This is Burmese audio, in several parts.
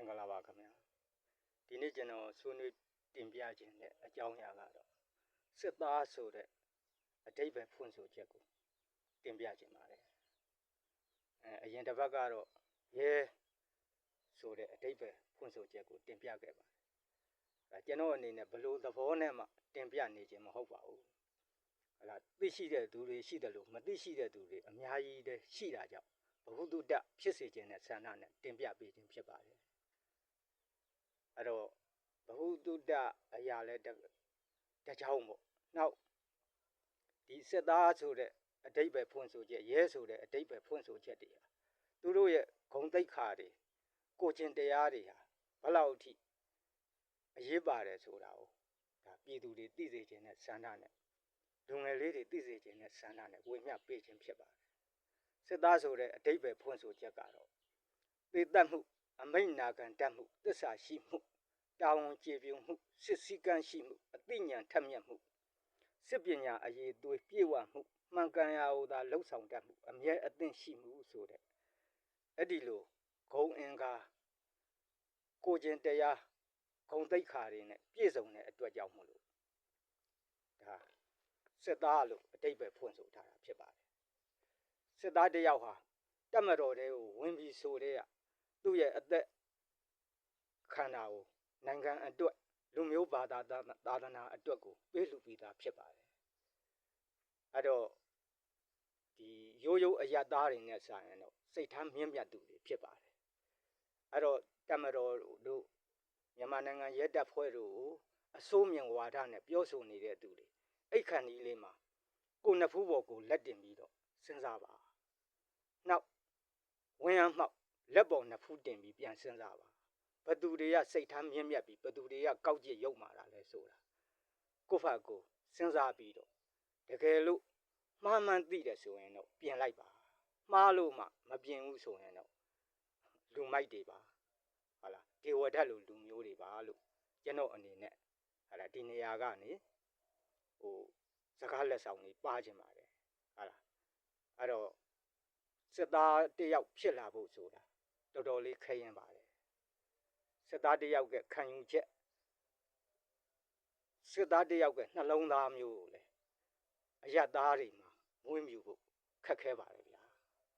င်္ဂလာပါခင်ဗျာဒီနေ့ကျွန်တော်ဆွေးနွေးတင်ပြခြင်းတဲ့အကြောင်းအရာကတော့စစ်သားဆိုတဲ့အတိတ်ပဲဖွင့်ဆိုချက်ကိုတင်ပြခြင်းပါတယ်အဲအရင်တစ်ပတ်ကတော့ရဲဆိုတဲ့အတိတ်ပဲဖွင့်ဆိုချက်ကိုတင်ပြခဲ့ပါတယ်အဲကျွန်တော်အနေနဲ့ဘယ်လို့သဘောနဲ့မှတင်ပြနေခြင်းမဟုတ်ပါဘူးဟလာသိရှိတဲ့သူတွေရှိတယ်လို့မသိရှိတဲ့သူတွေအများကြီးတည်းရှိတာကြောင့်ဘဟုတုတ္တဖြစ်စေခြင်းနဲ့ဆန္ဒနဲ့တင်ပြပေးခြင်းဖြစ်ပါတယ်အဲ့တော့ဘဟု တုတ္တအရာလဲတစ်တစ်ကြောင်းပေါ့နောက်ဒီစစ်သားဆိုတဲ့အတိတ်ပဲဖွင့်ဆိုချက်ရဲဆိုတဲ့အတိတ်ပဲဖွင့်ဆိုချက်တွေဟာသူတို့ရဲ့ဂုံတိတ်ခါတွေကိုကျင်တရားတွေဟာဘယ်လောက်အထိအရေးပါတယ်ဆိုတာကိုဒါပြည်သူတွေသိစေခြင်းနဲ့ဆန္ဒနဲ့လူငယ်လေးတွေသိစေခြင်းနဲ့ဆန္ဒနဲ့ဝေမျှပေးခြင်းဖြစ်ပါတယ်စစ်သားဆိုတဲ့အတိတ်ပဲဖွင့်ဆိုချက်ကတော့သေတတ်မှုအမိတ်နာခံတတ်မှုသစ္စာရှိမှု တာဝန်ကျေပြူမှုစစ်စည်းကမ်းရှိမှုအသိဉာဏ်ထက်မြက်မှုစစ်ပညာအရေးသွေးပြေဝမှုမှန်ကန်ရာဟူသာလှုပ်ဆောင်တတ်မှုအမြဲအသင့်ရှိမှုဆိုတဲ့အဲ့ဒီလိုဂုံအင်္ဂါကိုကျင်တရားဂုံသိက္ခာတွေနဲ့ပြည့်စုံတဲ့အတွက်ကြောင့်မို့လို့ဒါစစ်သားလို့အတိတ်ပဲဖွင့်ဆိုထားတာဖြစ်ပါတယ်စစ်သားတစ်ယောက်ဟာတက်မတော်တဲ့ကိုဝင်ပြီးဆိုတဲ့ကသူ့ရဲ့အသက်ခန္ဓာကို နိုင်ငံအတွက်လူမျိုးဘာသာသာသနာအတွက်ကိုပေးလှူပြီးသားဖြစ်ပါတယ်အဲ့တော့ဒီရိုးရိုးအယတ်သားတွေနဲ့ဆိုင်ရင်တော့စိတ်ထားမြင့်မြတ်သူတွေဖြစ်ပါတယ်အဲ့တော့တမတော်တို့မြန်မာနိုင်ငံရဲတပ်ဖွဲ့တို့ကိုအစိုးမြင်ဝါဒနဲ့ပြောဆိုနေတဲ့သူတွေအဲ့ခန္ဒီလေးမှာကိုနှစ်ဖူးပေါ်ကိုလက်တင်ပြီးတော့စဉ်းစားပါနောက်ဝင်းအောင်မှောက်လက်ပေါ်နှစ်ဖူးတင်ပြီးပြန်စဉ်းစားပါ ဘသူတွေကစိတ်ထားမြင့်မြတ်ပြီးဘသူတွေကကောက်ကျစ်ရုပ်မာတာလဲဆိုတာကိုဖတ်ကိုစဉ်းစားပြီးတော့တကယ်လို့မှားမှန်းသိတယ်ဆိုရင်တော့ပြင်လိုက်ပါမှားလို့မှမပြင်ဘူးဆိုရင်တော့လူမိုက်တွေပါဟာလားဒေဝဒတ်လိုလူမျိုးတွေပါလို့ကျွန်တော်အနေနဲ့ဟာလားဒီနေရာကနေဟိုစကားလက်ဆောင်လေးပါခြင်းပါတယ်ဟာလားအဲ့တော့စစ်သားတယောက်ဖြစ်လာဖို့ဆိုတာတော်တော်လေးခဲရင်ပါတယ် စစ်သားတယောက်ကခံယူချက်စစ်သားတယောက်ကနှလုံးသားမျိုးကိုလေအယတ်သားတွေမှာမွေးမြူဖို့ခက်ခဲပါတယ်ဗျာ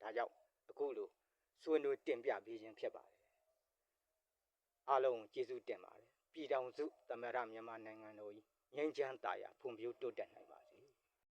ဒါကြောင့်အခုလိုစွန့်တို့တင်ပြပေးခြင်းဖြစ်ပါတယ်အားလုံးကျေးဇူးတင်ပါတယ်ပြည်တော်စုသမရမြန်မာနိုင်ငံတော်ကြီးငြိမ်းချမ်းသာယာဖွံ့ဖြိုးတိုးတက်နိုင်ပါစေ